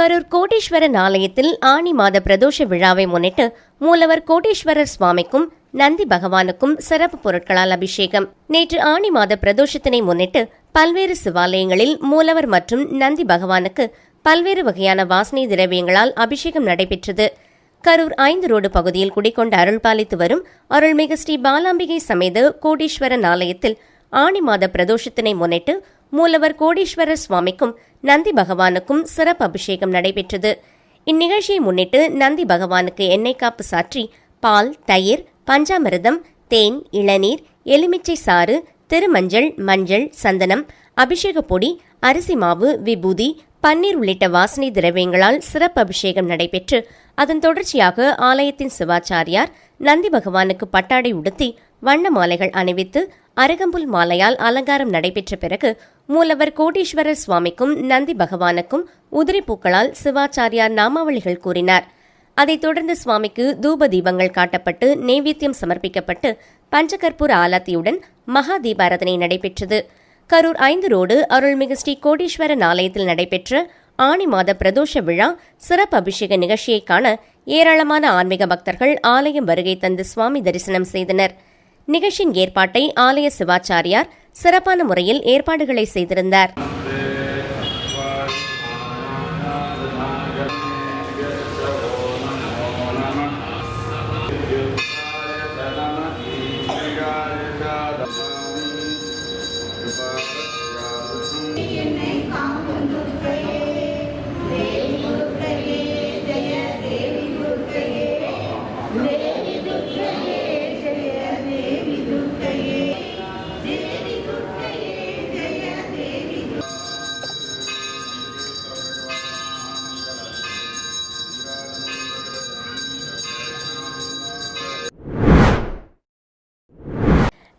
கரூர் கோட்டீஸ்வரன் ஆலயத்தில் ஆணி மாத பிரதோஷ விழாவை முன்னிட்டு மூலவர் கோட்டீஸ்வரர் சுவாமிக்கும் நந்தி பகவானுக்கும் சிறப்பு பொருட்களால் அபிஷேகம். நேற்று ஆணி மாத பிரதோஷத்தினை முன்னிட்டு பல்வேறு சிவாலயங்களில் மூலவர் மற்றும் நந்தி பகவானுக்கு பல்வேறு வகையான வாசனை திரவியங்களால் அபிஷேகம் நடைபெற்றது. கரூர் ஐந்து ரோடு பகுதியில் குடிக்கொண்டு அருள்பாலித்து வரும் அருள்மிகு ஸ்ரீ பாலாம்பிகை சமேத கோடீஸ்வரன் ஆலயத்தில் ஆணி மாத பிரதோஷத்தினை முன்னிட்டு மூலவர் கோடீஸ்வரர் சுவாமிக்கும் நந்தி பகவானுக்கும் சிறப்பு அபிஷேகம் நடைபெற்றது. இந்நிகழ்ச்சியை முன்னிட்டு நந்தி பகவானுக்கு எண்ணெய் காப்பு சாற்றி பால் தயிர் பஞ்சாமிரதம் தேன் இளநீர் எலுமிச்சை சாறு திருமஞ்சள் மஞ்சள் சந்தனம் அபிஷேக பொடி அரிசி மாவு விபூதி பன்னீர் உள்ளிட்ட வாசனை திரவியங்களால் சிறப்பு அபிஷேகம் நடைபெற்று அதன் தொடர்ச்சியாக ஆலயத்தின் சிவாச்சாரியார் நந்தி பகவானுக்கு பட்டாடை உடுத்தி வண்ண மாலைகள் அணிவித்து அருகம்புல் மாலையால் அலங்காரம் நடைபெற்ற பிறகு மூலவர் கோடீஸ்வரர் சுவாமிக்கும் நந்தி பகவானுக்கும் உதிரி பூக்களால் சிவாச்சாரியார் நாமாவளிகள் கூறினார். அதைத் தொடர்ந்து சுவாமிக்கு தூப தீபங்கள் காட்டப்பட்டு நெய்வேத்தியம் சமர்ப்பிக்கப்பட்டு பஞ்சகற்பூர ஆலத்தியுடன் மகா தீபாரதனை நடைபெற்றது. கரூர் ஐந்து ரோடு அருள்மிகு ஸ்ரீ கோடீஸ்வரன் ஆலயத்தில் நடைபெற்ற ஆணி மாத பிரதோஷ விழா சிறப்பு அபிஷேக நிகழ்ச்சியை காண ஏராளமான ஆன்மீக பக்தர்கள் ஆலயம் வருகை தந்து சுவாமி தரிசனம் செய்தனர். நிகழ்ச்சியின் ஏற்பாட்டை ஆலய சிவாச்சாரியார் சிறப்பான முறையில் ஏற்பாடுகளை செய்திருந்தார்.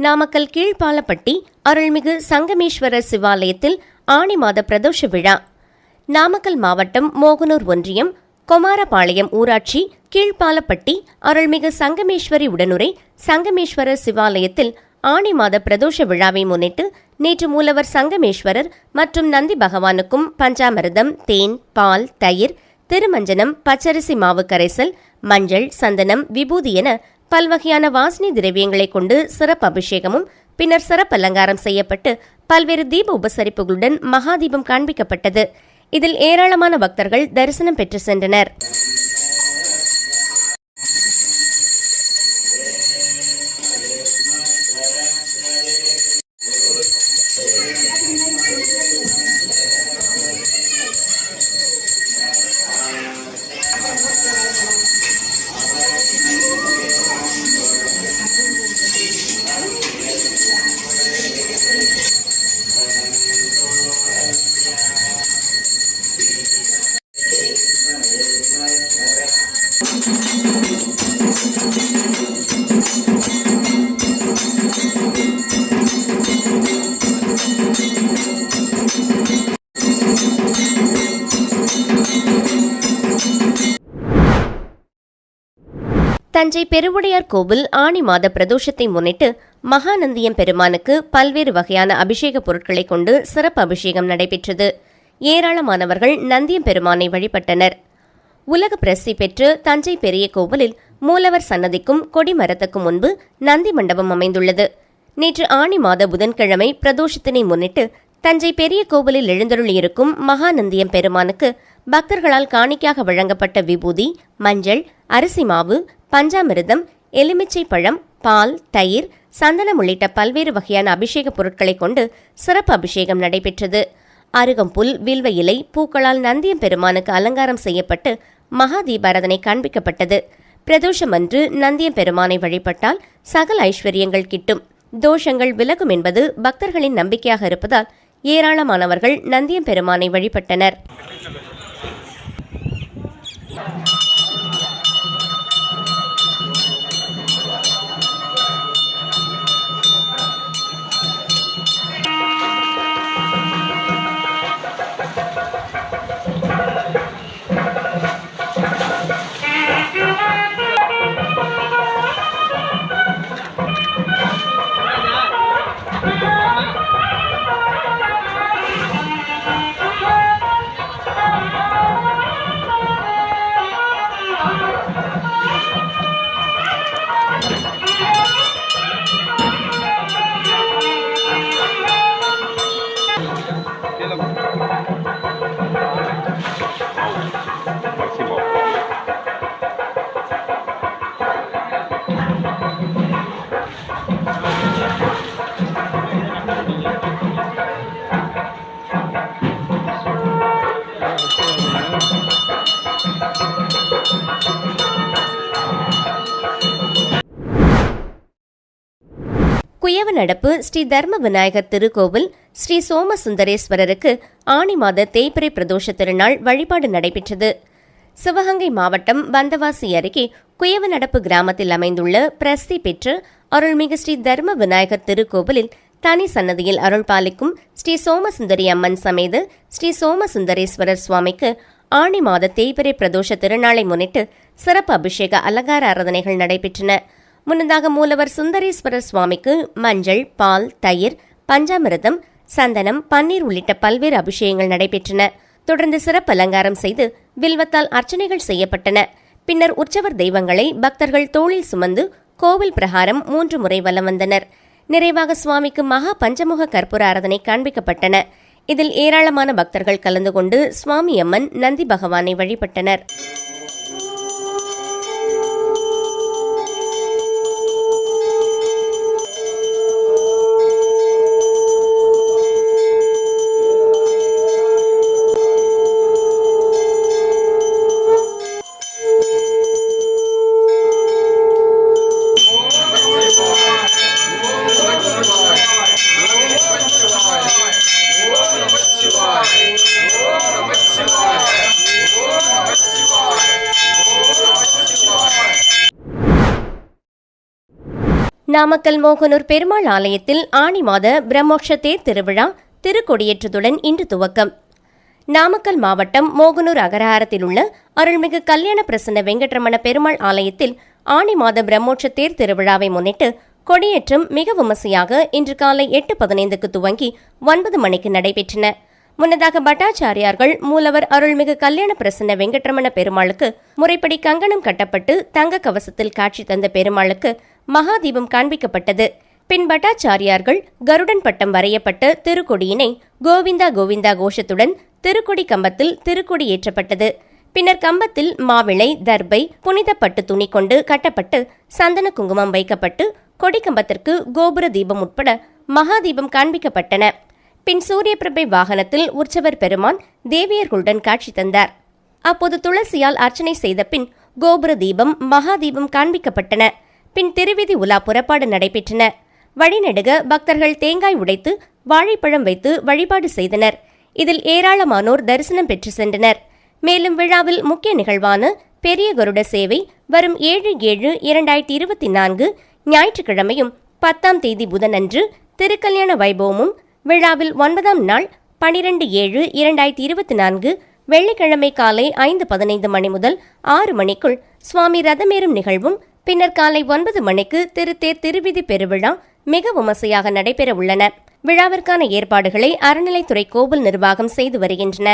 நாமக்கல் கீழ்ப்பாலப்பட்டி அருள்மிகு சங்கமேஸ்வரர் சிவாலயத்தில் ஆணி மாத பிரதோஷ விழா. நாமக்கல் மாவட்டம் மோகனூர் ஒன்றியம் கொமாரபாளையம் ஊராட்சி கீழ்ப்பாலப்பட்டி அருள்மிகு சங்கமேஸ்வரி உடனுரை சங்கமேஸ்வரர் சிவாலயத்தில் ஆணி மாத பிரதோஷ விழாவை முன்னிட்டு நேற்று மூலவர் சங்கமேஸ்வரர் மற்றும் நந்தி பகவானுக்கும் பஞ்சாமிரதம் தேன் பால் தயிர் திருமஞ்சனம் பச்சரிசி மாவு கரைசல் மஞ்சள் சந்தனம் விபூதி என பல்வகையான வாசனை திரவியங்களை கொண்டு சிறப்பு அபிஷேகமும் பின்னர் சிறப்பு அலங்காரம் செய்யப்பட்டு பல்வேறு தீப உபசரிப்புகளுடன் மகாதீபம் காண்பிக்கப்பட்டது. இதில் ஏராளமான பக்தர்கள் தரிசனம் பெற்று சென்றனர். தஞ்சை பெருவுடையார் கோவில் ஆணி மாத பிரதோஷத்தை முன்னிட்டு மகாநந்தியம் பெருமானுக்கு பல்வேறு வகையான அபிஷேக பொருட்களை கொண்டு சிறப்பு அபிஷேகம் நடைபெற்றது. ஏராளமானவர்கள் நந்தியம் பெருமானை வழிபட்டனர். உலக பிரசி பெற்று தஞ்சை பெரிய கோவிலில் மூலவர் சன்னதிக்கும் கொடிமரத்துக்கும் முன்பு நந்தி மண்டபம் அமைந்துள்ளது. நேற்று ஆணி மாத புதன்கிழமை பிரதோஷத்தினை முன்னிட்டு தஞ்சை பெரிய கோவிலில் எழுந்தருளியிருக்கும் மகாநந்தியம் பெருமானுக்கு பக்தர்களால் காணிக்கையாக வழங்கப்பட்ட விபூதி மஞ்சள் அரிசி மாவு பஞ்சாமிர்தம் எலுமிச்சை பழம் பால் தயிர் சந்தனம் உள்ளிட்ட பல்வேறு வகையான அபிஷேக பொருட்களை கொண்டு சிறப்பு அபிஷேகம் நடைபெற்றது. அருகம்புல் வில்வ இலை பூக்களால் நந்தியம் பெருமானுக்கு அலங்காரம் செய்யப்பட்டு மகா தீபாரதனை காண்பிக்கப்பட்டது. பிரதோஷம் அன்று நந்தியம் பெருமானை வழிபட்டால் சகல ஐஸ்வர்யங்கள் கிட்டும். தோஷங்கள் விலகும் என்பது பக்தர்களின் நம்பிக்கையாக இருப்பதால் ஏராளமானவர்கள் நந்தியம் பெருமானை வழிபட்டனர். குயவ நடப்பு ஸ்ரீ தர்ம விநாயகர் திருக்கோவில் ஸ்ரீ சோமசுந்தரேஸ்வரருக்கு ஆணி மாத தேய்பிரை பிரதோஷ திருநாள் வழிபாடு நடைபெற்றது. சிவகங்கை மாவட்டம் வந்தவாசி அருகே குயவ நடப்பு கிராமத்தில் அமைந்துள்ள பிரசித்தி பெற்று அருள்மிகு ஸ்ரீ தர்ம விநாயகர் திருக்கோவிலில் தனி சன்னதியில் அருள் பாலிக்கும் ஸ்ரீ சோமசுந்தரி அம்மன் சமேத ஸ்ரீ சோமசுந்தரேஸ்வரர் சுவாமிக்கு ஆணி மாத தேய்பிரை பிரதோஷ திருநாளை முன்னிட்டு சிறப்பு அபிஷேக அலங்கார ஆராதனைகள் நடைபெற்றன. முன்னதாக மூலவர் சுந்தரேஸ்வரர் சுவாமிக்கு மஞ்சள் பால் தயிர் பஞ்சாமிரதம் சந்தனம் பன்னீர் உள்ளிட்ட பல்வேறு அபிஷேகங்கள் நடைபெற்றன. தொடர்ந்து சிறப்பு அலங்காரம் செய்து வில்வத்தால் அர்ச்சனைகள் செய்யப்பட்டன. பின்னர் உற்சவர் தெய்வங்களை பக்தர்கள் தோளில் சுமந்து கோவில் பிரகாரம் மூன்று முறை வலம் வந்தனர். நிறைவாக சுவாமிக்கு மகா பஞ்சமுக கற்பூர ஆராதனை காண்பிக்கப்பட்டன. இதில் ஏராளமான பக்தர்கள் கலந்து கொண்டு சுவாமி அம்மன் நந்தி பகவானை வழிபட்டனர். நாமக்கல் மோகனூர் பெருமாள் ஆலயத்தில் ஆணி மாத பிரம்மோட்ச தேர் திருவிழா திருக்கொடியேற்றத்துடன் இன்று துவக்கம். நாமக்கல் மாவட்டம் மோகனூர் அகரஹாரத்தில் உள்ள அருள்மிகு கல்யாண பிரசன்ன வெங்கட்ரமண பெருமாள் ஆலயத்தில் ஆணி மாத பிரம்மோட்ச தேர் திருவிழாவை முன்னிட்டு கொடியேற்றம் மிக விமர்சையாக இன்று காலை எட்டு பதினைந்துக்கு துவங்கி ஒன்பது மணிக்கு நடைபெற்றன. முன்னதாக பட்டாச்சாரியார்கள் மூலவர் அருள்மிகு கல்யாண பிரசன்ன வெங்கட்ரமண பெருமாளுக்கு முறைப்படி கங்கணம் கட்டப்பட்டு தங்க கவசத்தில் காட்சி தந்த பெருமாளுக்கு மகாதீபம் காண்பிக்கப்பட்டது. பின் பட்டாச்சாரியார்கள் கருடன் பட்டம் வரையப்பட்ட திருக்கொடியினை கோவிந்தா கோவிந்தா கோஷத்துடன் திருக்கொடி கம்பத்தில் திருக்கொடி ஏற்றப்பட்டது. பின்னர் கம்பத்தில் மாவிளை தர்பை புனிதப்பட்டு துணி கொண்டு கட்டப்பட்டு சந்தன குங்குமம் வைக்கப்பட்டு கொடிக்கம்பத்திற்கு கோபுர தீபம் உட்பட மகாதீபம் காண்பிக்கப்பட்டன. பின் சூரியபிரபை வாகனத்தில் உற்சவர் பெருமான் தேவியர்களுடன் காட்சி தந்தார். அப்போது துளசியால் அர்ச்சனை செய்த பின் கோபுர தீபம் மகாதீபம் காண்பிக்கப்பட்டன. பின் திருவிதி உலா புறப்பாடு நடைபெற்றன. வழிநெடுக பக்தர்கள் தேங்காய் உடைத்து வாழைப்பழம் வைத்து வழிபாடு செய்தனர். இதில் ஏராளமானோர் தரிசனம் பெற்று சென்றனர். மேலும் விழாவில் முக்கிய நிகழ்வான பெரிய கருட சேவை வரும் ஏழு ஏழு இரண்டாயிரத்தி இருபத்தி நான்கு ஞாயிற்றுக்கிழமையும் பத்தாம் தேதி புதனன்று திருக்கல்யாண வைபவமும் விழாவில் ஒன்பதாம் நாள் பனிரெண்டு ஏழு இரண்டாயிரத்தி இருபத்தி நான்கு வெள்ளிக்கிழமை காலை ஐந்து பதினைந்து மணி முதல் ஆறு மணிக்குள் சுவாமி ரதமேறும் நிகழ்வும் பின்னர் காலை ஒன்பது மணிக்கு திருத்தேர் திருவிதி பெருவிழா மிக விமர்சையாக நடைபெற உள்ளன. விழாவிற்கான ஏற்பாடுகளை அறநிலைத்துறை கோவில் நிர்வாகம் செய்து வருகின்றன.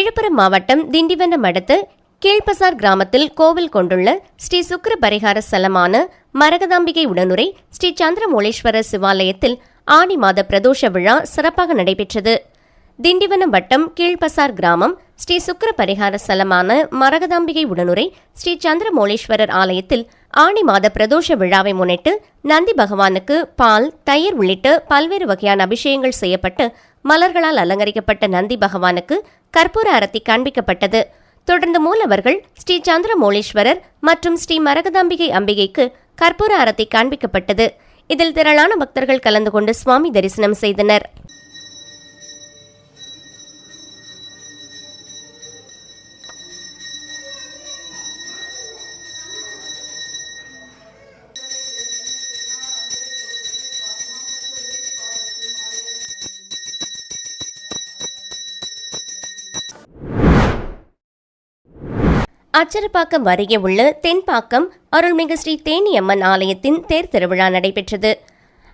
விழுப்புரம் மாவட்டம் திண்டிவனம் அடுத்து கீழ்பசார் கிராமத்தில் கோவில் கொண்டுள்ள ஸ்ரீ சுக்கர பரிகார ஸ்தலமான மரகதாம்பிகை உடனுரை ஸ்ரீ சந்திரமௌலீஸ்வரர் சிவாலயத்தில் ஆடி மாத பிரதோஷ விழா சிறப்பாக நடைபெற்றது. திண்டிவனம் வட்டம் கீழ்பசார் கிராமம் ஸ்ரீ சுக்கர பரிகார ஸ்தலமான மரகதாம்பிகை உடனுரை ஸ்ரீ சந்திரமௌலீஸ்வரர் ஆலயத்தில் ஆணி மாத பிரதோஷ விழாவை முன்னிட்டு நந்தி பகவானுக்கு பால் தயிர் உள்ளிட்ட பல்வேறு வகையான அபிஷேகங்கள் செய்யப்பட்டு மலர்களால் அலங்கரிக்கப்பட்ட நந்தி பகவானுக்கு கற்பூர அரத்தி காண்பிக்கப்பட்டது. தொடர்ந்து மூலவர்கள் ஸ்ரீ சந்திரமோளேஸ்வரர் மற்றும் ஸ்ரீ மரகதாம்பிகை அம்பிகைக்கு கற்பூர அரத்தி காண்பிக்கப்பட்டது. இதில் திரளான பக்தர்கள் கலந்து கொண்டு சுவாமி தரிசனம் செய்தனர். அச்சரப்பாக்கம் அருகே உள்ள தென்பாக்கம் அருள்மிகு ஸ்ரீ தேனியம்மன் ஆலயத்தின் தேர் திருவிழா நடைபெற்றது.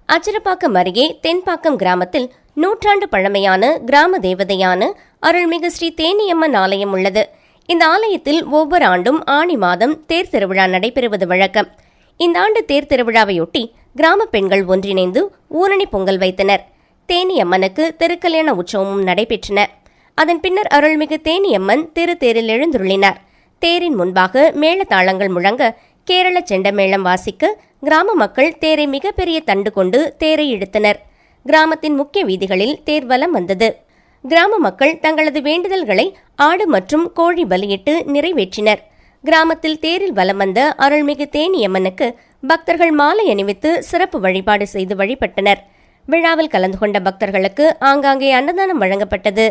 அச்சரப்பாக்கம் அருகே தென்பாக்கம் கிராமத்தில் நூற்றாண்டு பழமையான கிராம தேவதையான அருள்மிகு ஸ்ரீ தேனியம்மன் ஆலயம் உள்ளது. இந்த ஆலயத்தில் ஒவ்வொரு ஆண்டும் ஆணி மாதம் தேர் திருவிழா நடைபெறுவது வழக்கம். இந்த ஆண்டு தேர் திருவிழாவையொட்டி கிராம பெண்கள் ஒன்றிணைந்து ஊரணி பொங்கல் வைத்தனர். தேனியம்மனுக்கு திருக்கல்யாண உற்சவமும் நடைபெற்றன. அதன் பின்னர் அருள்மிகு தேனியம்மன் திரு தேரில் எழுந்துருளினார். தேரின் முன்பாக மேளதாளங்கள் முழங்க கேரள செண்டமேளம் வாசிக்க கிராம மக்கள் தேரை மிகப்பெரிய தண்டு கொண்டு தேரை இழுத்தனர். கிராமத்தின் முக்கிய வீதிகளில் தேர் வலம் வந்தது. கிராம மக்கள் தங்களது வேண்டுதல்களை ஆடு மற்றும் கோழி பலியிட்டு நிறைவேற்றினர். கிராமத்தில் தேரில் வலம் வந்த அருள்மிகு தேனியம்மனுக்கு பக்தர்கள் மாலை அணிவித்து சிறப்பு வழிபாடு செய்து வழிபட்டனர். விழாவில் கலந்து கொண்ட பக்தர்களுக்கு ஆங்காங்கே அன்னதானம் வழங்கப்பட்டது.